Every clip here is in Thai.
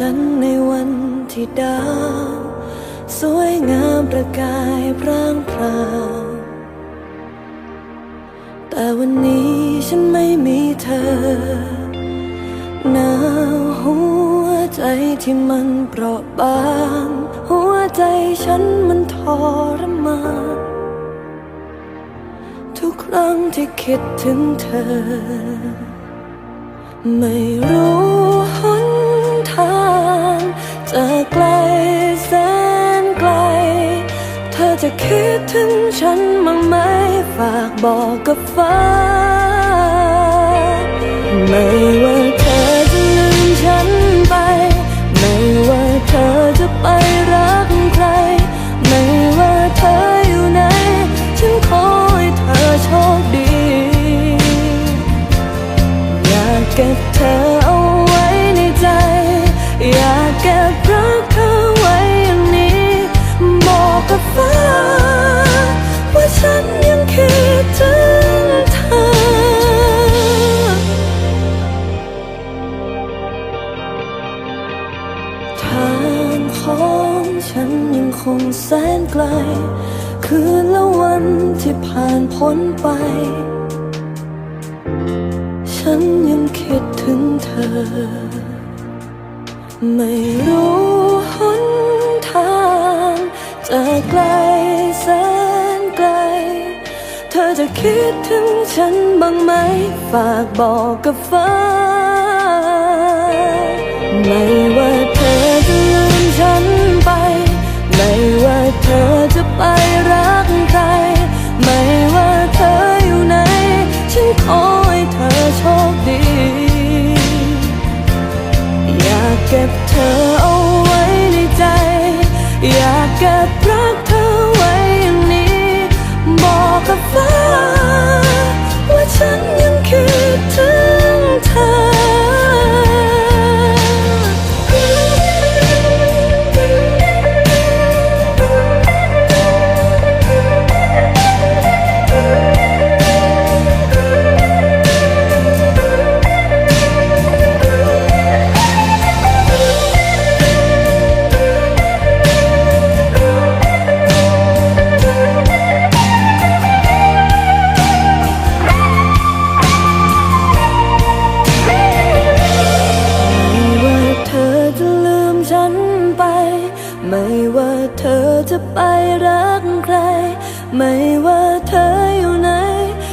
จันที่ดาว สวยงามประกายพร่างพราวแต่วันนี้ฉันไม่มีเธอหนาวหัวใจที่มันเปราะบาง หัวใจฉันมันทรมานทุกครั้งที่คิดถึงเธอ ไม่รู้ จะคิดถึงฉันบ้างไหมฝากบอกกับฟ้า ไม่ว่าเธอจะลืมฉันไป ไม่ว่าเธอจะไปรักใคร ไม่ว่าเธออยู่ไหน ฉันขอให้เธอโชคดี อยากเก็บเธอ คงแสนไกล คืนและวันที่ผ่านพ้นไป ฉันยังคิดถึงเธอ ไม่รู้หนทางจะไกลแสนไกล เธอจะคิดถึงฉันบ้างไหม ฝากบอกกับฟ้า ไม่ว่าเธอจะลืมฉัน เธอโชคดี อยากเก็บเธอเอา ไม่ว่าเธอจะไปรักใคร ไม่ว่าเธออยู่ไหน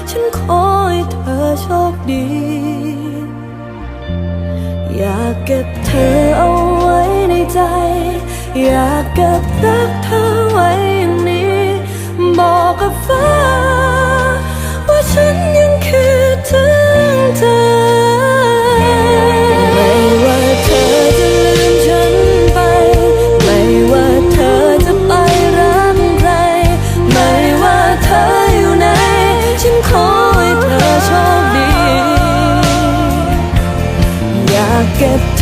ฉันขอให้เธอโชคดี อยากเก็บเธอเอาไว้ในใจ อยากเก็บรักเธอไว้อย่างนี้ บอกกับฟ้า get